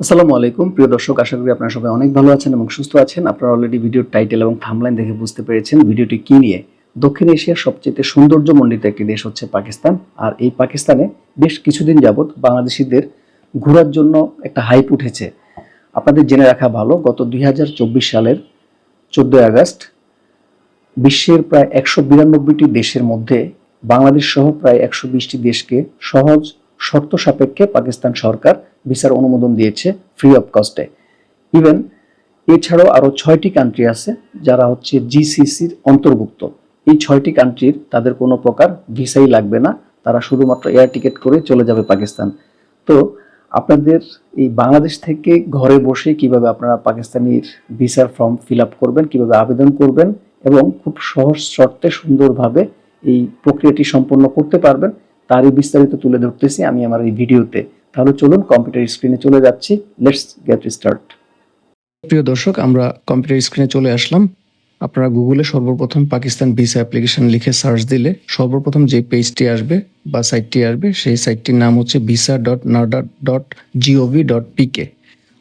আসসালামু আলাইকুম। প্রিয় দর্শক, আশা করি আপনারা সবাই অনেক ভালো আছেন এবং সুস্থ আছেন। আপনারা অলরেডি ভিডিওর টাইটেল এবং থামলাইন দেখে বুঝতে পেরেছেন ভিডিওটি কি নিয়ে। দক্ষিণ এশিয়ার সবচেয়ে সৌন্দর্যমণ্ডিত একটি দেশ হচ্ছে পাকিস্তান। আর এই পাকিস্তানে বেশ কিছুদিন যাবৎ বাংলাদেশিদের ঘোরার জন্য একটা হাইপ উঠেছে। আপনাদের জেনে রাখা ভালো, গত দুই হাজার চব্বিশ সালের চোদ্দোই আগস্ট বিশ্বের প্রায় একশো বিরানব্বইটি দেশের মধ্যে বাংলাদেশ সহ প্রায় একশো বিশটি দেশকে সহজ শর্ত সাপেক্ষে পাকিস্তান সরকার ভিসার অনুমোদন দিয়েছে ফ্রি অফ কস্টে ইভেন এছাড়াও আরও ছয়টি কান্ট্রি আছে যারা হচ্ছে জিসিসির অন্তর্ভুক্ত। এই ছয়টি কান্ট্রির তাদের কোনো প্রকার ভিসাই লাগবে না, তারা শুধুমাত্র এয়ার টিকিট করে চলে যাবে পাকিস্তান। তো আপনাদের এই বাংলাদেশ থেকে ঘরে বসে কীভাবে আপনারা পাকিস্তানির ভিসার ফর্ম ফিল আপ করবেন, কীভাবে আবেদন করবেন এবং খুব সহজ শর্তে সুন্দরভাবে এই প্রক্রিয়াটি সম্পন্ন করতে পারবেন তারই বিস্তারিত তুলে ধরতেছি আমি আমার এই ভিডিওতে। তাহলে চলুন কম্পিউটার স্ক্রিনে চলে যাচ্ছি। লেটস গেট স্টার্ট প্রিয় দর্শক, আমরা কম্পিউটার স্ক্রিনে চলে আসলাম। আপনারা গুগলে সর্বপ্রথম পাকিস্তান ভিসা অ্যাপ্লিকেশন লিখে সার্চ দিলে সর্বপ্রথম যে পেজটি আসবে বা সাইটটি আসবে, সেই সাইটটির নাম হচ্ছে visa dot NADRA dot GOV dot PK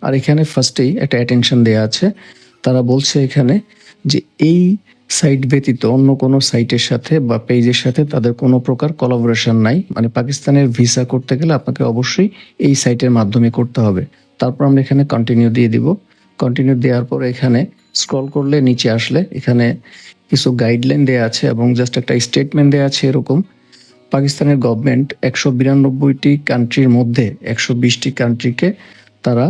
আর এখানে ফার্স্টেই একটা অ্যাটেনশন দেওয়া আছে। তারা বলছে এখানে যে এই সাইট ব্যতীত অন্য কোনো সাইটের সাথে বা পেজের সাথে তাদের কোনো প্রকার কলাবোরেশন নাই। মানে পাকিস্তানের ভিসা করতে গেলে আপনাকে অবশ্যই এই সাইটের মাধ্যমে করতে হবে। তারপর আমরা এখানে কন্টিনিউ দিয়ে দিব। কন্টিনিউ দেওয়ার পর এখানে স্ক্রল করলে নিচে আসলে এখানে কিছু গাইডলাইন দেওয়া আছে এবং জাস্ট একটা স্টেটমেন্ট দেওয়া আছে এরকম। পাকিস্তানের গভর্নমেন্ট একশো বিরানব্বইটি কান্ট্রির মধ্যে একশো বিশটি কান্ট্রিকে তারা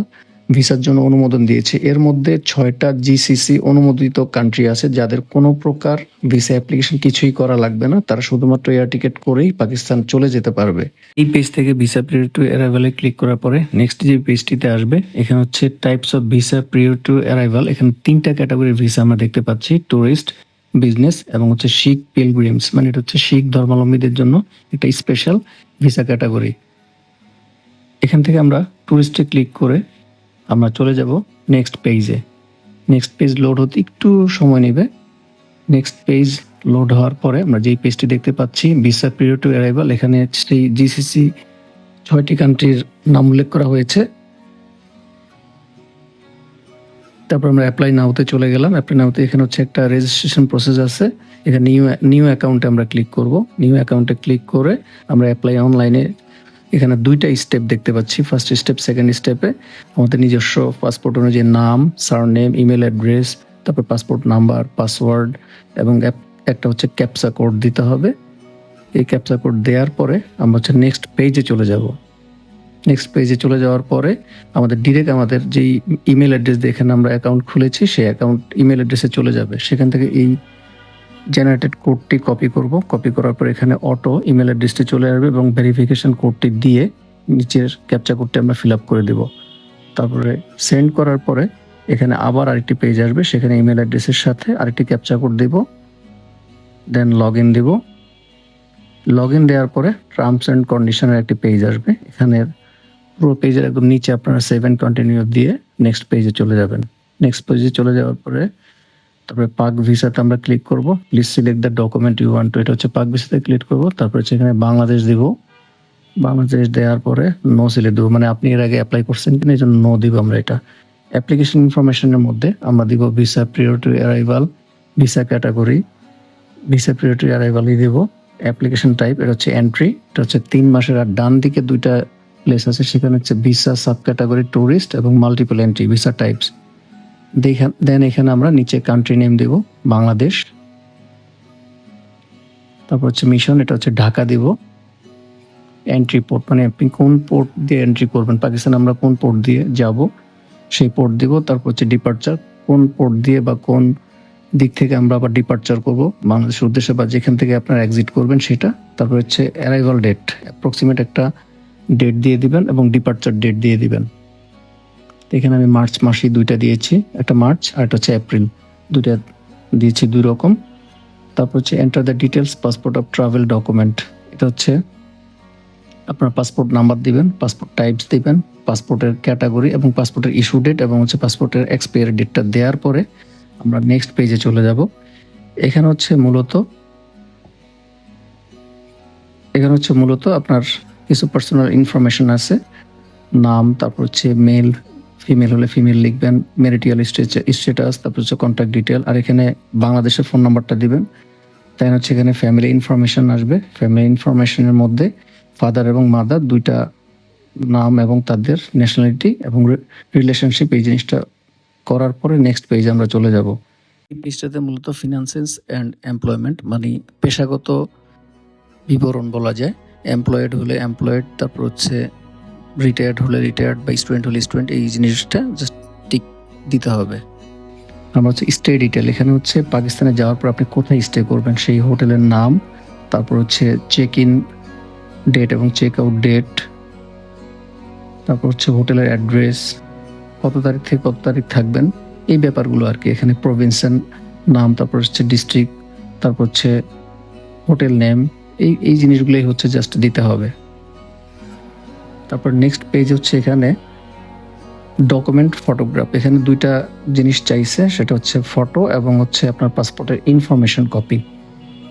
ভিসার জন্য অনুমোদন দিয়েছে। এর মধ্যে ছয়টা জিসিসি অনুমোদিত কান্ট্রি আছে যাদের কোনো প্রকার ভিসা অ্যাপ্লিকেশন কিছুই করা লাগবে না। তারা শুধুমাত্র এয়ার টিকিট করেই পাকিস্তান চলে যেতে পারবে। এই পেজ থেকে ভিসা পিরিয়ড টু অ্যারাইভালে ক্লিক করার পরে নেক্সট যে পেজটিতে আসবে, এখানে হচ্ছে types of visa period to arrival এখানে তিনটা ক্যাটাগরির ভিসা আমরা দেখতে পাচ্ছি টুরিস্ট বিজনেস এবং হচ্ছে শিখ পিলগ্রিমস মানে এটা হচ্ছে শিখ ধর্মাবলম্বীদের জন্য একটা স্পেশাল ভিসা ক্যাটাগরি এখান থেকে আমরা টুরিস্টে ক্লিক করে আমরা চলে যাব নেক্সট পেজে নেক্সট পেজ লোড হতে একটু সময় নেবে। নেক্সট পেজ লোড হওয়ার পরে আমরা যেই পেজটি দেখতে পাচ্ছি ভিসা পিরিয়ড টু অ্যারাইভাল এখানে সেই জিসিসি ছয়টি কান্ট্রির নাম উল্লেখ করা হয়েছে। তারপর আমরা অ্যাপ্লাই নাওতে চলে গেলাম। অ্যাপ্লাই নাওতে এখানে হচ্ছে একটা রেজিস্ট্রেশন প্রসেস আছে। এখানে নিউ নিউ অ্যাকাউন্টে আমরা ক্লিক করব। নিউ অ্যাকাউন্টে ক্লিক করে আমরা অ্যাপ্লাই অনলাইনে এখানে দুইটা স্টেপ দেখতে পাচ্ছি। ফার্স্ট স্টেপ সেকেন্ড স্টেপে আমাদের নিজস্ব পাসপোর্ট অনুযায়ী নাম সারনেম ইমেল অ্যাড্রেস তারপর পাসপোর্ট নাম্বার পাসওয়ার্ড এবং একটা হচ্ছে ক্যাপসা কোড দিতে হবে। এই ক্যাপসা কোড দেওয়ার পরে আমরা হচ্ছে নেক্সট পেজে চলে যাব। নেক্সট পেজে চলে যাওয়ার পরে আমাদের ডিরেক্ট আমাদের যেই ইমেল অ্যাড্রেস দিয়ে এখানে আমরা অ্যাকাউন্ট খুলেছি, সেই অ্যাকাউন্ট ইমেল অ্যাড্রেসে চলে যাবে। সেখান থেকে এই জেনারেটেড কোডটি কপি করব। কপি করার পর এখানে অটো ইমেল অ্যাড্রেসটি চলে আসবে এবং ভেরিফিকেশন কোডটি দিয়ে নিচের ক্যাপচা কোডটি আমরা ফিল আপ করে দেব। তারপরে সেন্ড করার পরে এখানে আবার আরেকটি পেজ আসবে। সেখানে ইমেল অ্যাড্রেসের সাথে আরেকটি ক্যাপচা কোড দেব। দেন লগ ইন দেব। লগ ইন দেওয়ার পরে টার্মস অ্যান্ড কন্ডিশনের একটি পেজ আসবে। এখানে পুরো পেজের একদম নিচে আপনারা সেভেন কন্টিনিউ দিয়ে নেক্সট পেজে চলে যাবেন। নেক্সট পেজে চলে যাওয়ার পরে তারপরে পাক ভিসাতে আমরা ক্লিক করব। Please select the document you want to এটা হচ্ছে পাক ভিসাতে ক্লিক করব। তারপরে এখানে বাংলাদেশ দিব। বাংলাদেশ দেওয়ার পরে নো সিলেক্ট দেবো। মানে আপনি এর আগে অ্যাপ্লাই করছেন কিনা এই জন্য নো দিব আমরা এটা। অ্যাপ্লিকেশন ইনফরমেশনের মধ্যে আমরা দিব visa prior to arrival visa category visa prior to অ্যারাইভালই দিব। অ্যাপ্লিকেশন টাইপ এটা হচ্ছে এন্ট্রি এটা হচ্ছে তিন মাসের আর ডান দিকে দুইটা প্লেস আছে, সেখানে হচ্ছে ভিসা সাব ক্যাটাগরি ট্যুরিস্ট এবং multiple entry visa types then এখানে আমরা নিচে কান্ট্রি নেম দেব, বাংলাদেশ। তারপর হচ্ছে মিশন এটা হচ্ছে ঢাকা দিব। এন্ট্রি পোর্ট মানে আপনি কোন পোর্ট দিয়ে এন্ট্রি করবেন? পাকিস্তান আমরা কোন পোর্ট দিয়ে যাব? সেই পোর্ট দিব। তারপর হচ্ছে ডিপার্চার কোন পোর্ট দিয়ে বা কোন দিক থেকে আমরা আবার ডিপার্চার করব? বাংলাদেশের উদ্দেশ্যে বা যেখান থেকে আপনারা এক্সিট করবেন সেটা। তারপর হচ্ছে অ্যারাইভাল ডেট অ্যাপ্রক্সিমেট একটা ডেট দিয়ে দিবেন এবং ডিপার্চার ডেট দিয়ে দিবেন। এখানে আমি মার্চ মাসেই দুইটা দিয়েছি, একটা মার্চ আর একটা হচ্ছে এপ্রিল। দুইটা দিয়েছি দুই রকম। তারপর হচ্ছে enter the details passport of travel document এটা হচ্ছে আপনার পাসপোর্ট নাম্বার দিবেন পাসপোর্ট টাইপস দিবেন পাসপোর্টের ক্যাটাগরি এবং পাসপোর্টের ইস্যু ডেট এবং হচ্ছে পাসপোর্টের এক্সপায়ারি ডেটটা দেওয়ার পরে আমরা নেক্সট পেজে চলে যাব। এখানে হচ্ছে মূলত, এখানে হচ্ছে মূলত আপনার কিছু পার্সোনাল ইনফরমেশন আছে। নাম, তারপর হচ্ছে মেল ফিমেল হলে ফিমেল লিখবেন মেরিটিয়াল স্ট্যাটাস তারপর হচ্ছে কন্ট্যাক্ট ডিটেল আর এখানে বাংলাদেশের ফোন নাম্বারটা দিবেন। তাই হচ্ছে এখানে ফ্যামিলি ইনফরমেশন আসবে। ফ্যামিলি ইনফরমেশনের মধ্যে ফাদার এবং মাদার দুইটা নাম এবং তাদের ন্যাশনালিটি এবং রিলেশনশিপ এই জিনিসটা করার পরে নেক্সট পেজ আমরা চলে যাব। এই পেজটাতে মূলত ফিনান্সেস অ্যান্ড এমপ্লয়মেন্ট মানে পেশাগত বিবরণ বলা যায়। এমপ্লয়েড হলে এমপ্লয়েড তারপর হচ্ছে রিটায়ার্ড হলে রিটায়ার্ড বা স্টুডেন্ট হলে স্টুডেন্ট এই জিনিসটা জাস্ট টিক দিতে হবে। আমরা হচ্ছে স্টে ডিটেল এখানে হচ্ছে পাকিস্তানে যাওয়ার পর আপনি কোথায় স্টে করবেন? সেই হোটেলের নাম, তারপর হচ্ছে চেক ইন ডেট এবং চেক আউট ডেট তারপর হচ্ছে হোটেলের অ্যাড্রেস কত তারিখ থেকে কত তারিখ থাকবেন, এই ব্যাপারগুলো আর কি। এখানে প্রভিন্সের নাম, তারপর হচ্ছে ডিস্ট্রিক্ট তারপর হচ্ছে হোটেল নেম এই এই জিনিসগুলোই হচ্ছে জাস্ট দিতে হবে। তারপর নেক্সট পেজ হচ্ছে এখানে ডকুমেন্ট ফটোগ্রাফ এখানে দুইটা জিনিস চাইছে, সেটা হচ্ছে ফটো এবং হচ্ছে আপনার পাসপোর্টের ইনফরমেশন কপি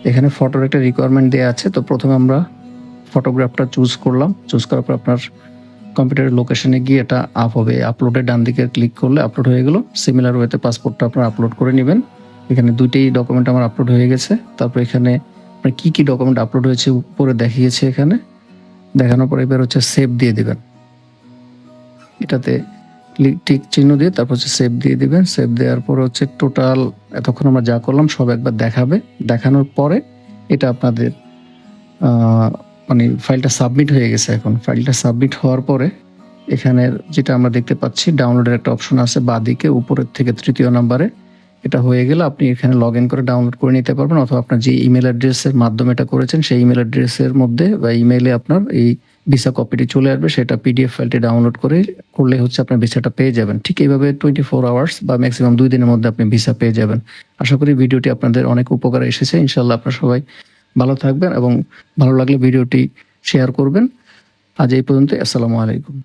এখানে ফটোর একটা রিকোয়ারমেন্ট দেওয়া আছে, তো প্রথমে আমরা ফটোগ্রাফটা চুজ করলাম। চুজ করার পর আপনার কম্পিউটারের লোকেশনে গিয়ে এটা আপ হবে। আপলোডের ডান দিকে ক্লিক করলে আপলোড হয়ে গেল। সিমিলার ওয়েতে পাসপোর্টটা আপনার আপলোড করে নেবেন। এখানে দুইটাই ডকুমেন্ট আমার আপলোড হয়ে গেছে। তারপর এখানে আপনার কী কী ডকুমেন্ট আপলোড হয়েছে উপরে দেখিয়েছে এখানে। দেখানোর পরে এবার হচ্ছে সেভ দিয়ে দিবেন। এটাতে টিক চিহ্ন দিয়ে তারপর হচ্ছে সেভ দিয়ে দিবেন। সেভ দেওয়ার পর হচ্ছে টোটাল এতক্ষণ আমরা যা করলাম সব একবার দেখাবে। দেখানোর পরে এটা আপনাদের মানে ফাইলটা সাবমিট হয়ে গেছে এখন। ফাইলটা সাবমিট হওয়ার পরে এখানের যেটা আমরা দেখতে পাচ্ছি ডাউনলোডের একটা অপশন আছে বাদিকে, উপরের থেকে তৃতীয় নাম্বারে। এটা হয়ে গেলে আপনি এখানে লগ ইন করে ডাউনলোড করে নিতে পারবেন অথবা আপনার যে ইমেল অ্যাড্রেসের মাধ্যমে এটা করেছেন, সেই ইমেল অ্যাড্রেসের মধ্যে বা ইমেইলে আপনার এই ভিসা কপিটি চলে আসবে। সেটা পিডিএফ ফাইলটি ডাউনলোড করে করলে হচ্ছে আপনার ভিসাটা পেয়ে যাবেন। ঠিক এইভাবে টোয়েন্টি ফোর আওয়ার্স বা ম্যাক্সিমাম দুই দিনের মধ্যে আপনি ভিসা পেয়ে যাবেন। আশা করি ভিডিওটি আপনাদের অনেক উপকারে এসেছে। ইনশাল্লাহ আপনারা সবাই ভালো থাকবেন এবং ভালো লাগলে ভিডিওটি শেয়ার করবেন। আজ এই পর্যন্ত আসসালামু আলাইকুম।